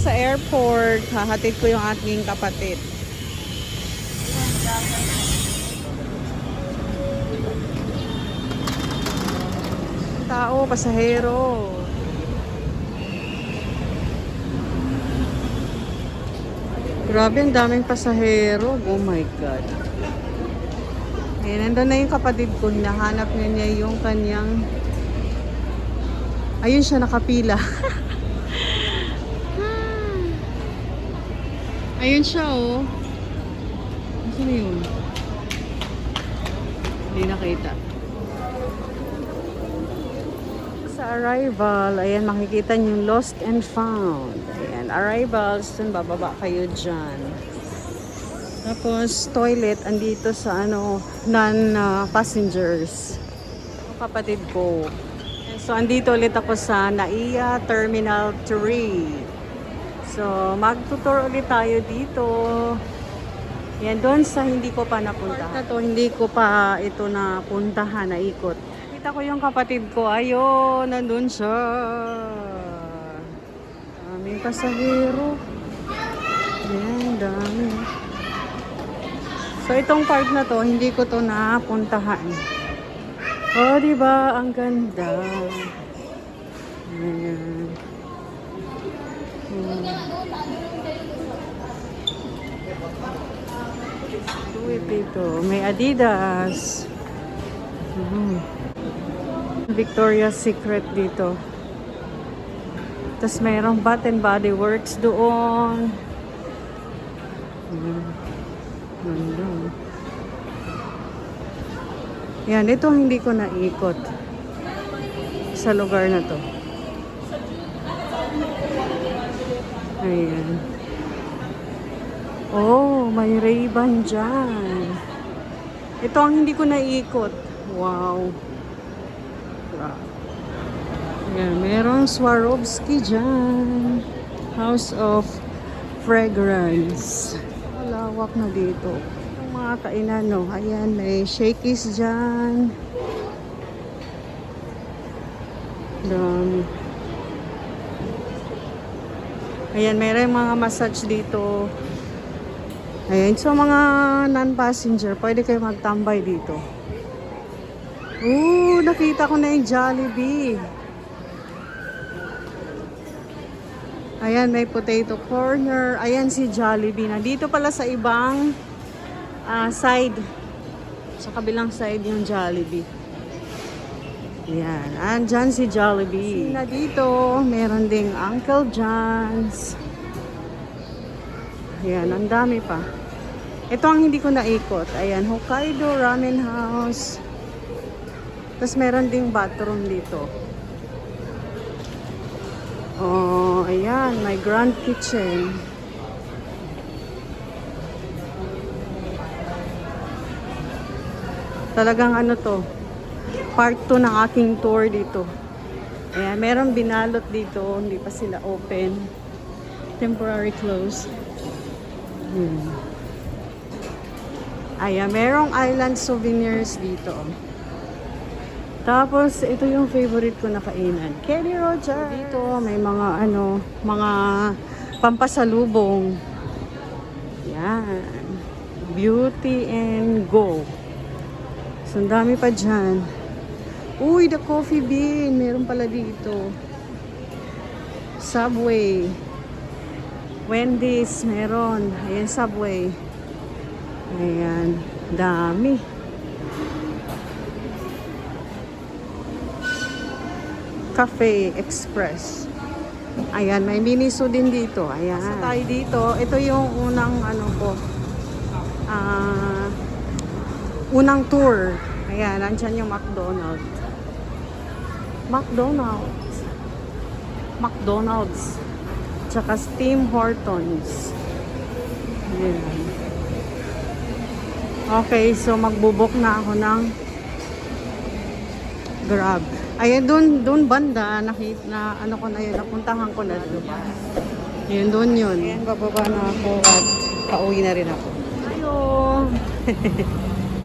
airport. Hahatid ko yung aking kapatid. Tao, pasahero. Grabe, ang daming pasahero. Oh my God. Eh, nandun na yung kapatid ko. Hinahanap niya niya yung kanyang... Ayun siya, nakapila. Ayun siya, oh. Saan yun? Hindi nakita. Sa arrival, ayan, makikita niyo lost and found. Ayan, arrivals, dun bababa kayo dyan. Tapos, toilet, andito sa ano, non-passengers. kapatid ko. So, andito ulit ako sa NAIA Terminal 3. So, magtutur ulit tayo dito. Yan, doon sa hindi ko pa napunta. na to, hindi ko pa ito napuntahan, naikot. Kita ko yung kapatid ko. Ayun, nandun siya. Daming pasahero. Yan, dami. So, itong part na to, hindi ko to napuntahan. Oh, di ba? Ang ganda. Ayan. Hmm. Dito. May Adidas. Mhm. Victoria's Secret dito. Tapos mayroong Bath and Body Works doon. Hmm. Ganda. Yan, ito hindi ko naikot sa lugar na to. Ayan. Oh, may Ray-Ban dyan. Ito ang hindi ko naikot. Wow. Ayan, merong Swarovski dyan. House of Fragrance. Malawak na dito. Yung mga kainan, no? Ayan, may shakies dyan. Dami. Ayan, mayroong mga massage dito. Ayan, so mga non-passenger, pwede kayo magtambay dito. Ooh, nakita ko na yung Jollibee. Ayan, may potato corner. Ayan si Jollibee. Nandito pala sa ibang ah, side. Sa kabilang side yung Jollibee. Ayan, andyan si Jollibee. Na dito, meron ding Uncle John's. Ayan, ang dami pa. Ito ang hindi ko naikot. Ayan, Hokkaido Ramen House. Tapos meron ding bathroom dito. Oh, ayan, may grand kitchen. Talagang ano to, part 2 ng aking tour dito. Ayan, meron binalot dito, hindi pa sila open. Temporary close. Hmm. Ayan, merong island souvenirs dito. Tapos, ito yung favorite ko na kainan. Kenny Roger. Dito, may mga ano, mga pampasalubong. Yan. Beauty and Go. So, dami pa dyan. Uy, the coffee bean. Meron pala dito. Subway. Wendy's, meron. Ayan, Subway. Ayan, dami. Cafe Express. Ayan, may Miniso din dito. Ayan. Sa tayo dito, ito yung unang ano ko. Ah, unang tour. Ayan, nandyan yung McDonald's. McDonald's. McDonald's. Tsaka Steam Hortons. Ayan. Okay, so magbubok na ako ng Grab. Ayan, doon, doon banda, nakita na, ano ko na yun, napuntahan ko na doon. Yun, doon yun. Ayan, bababa na ako at pauwi na rin ako. Ayo!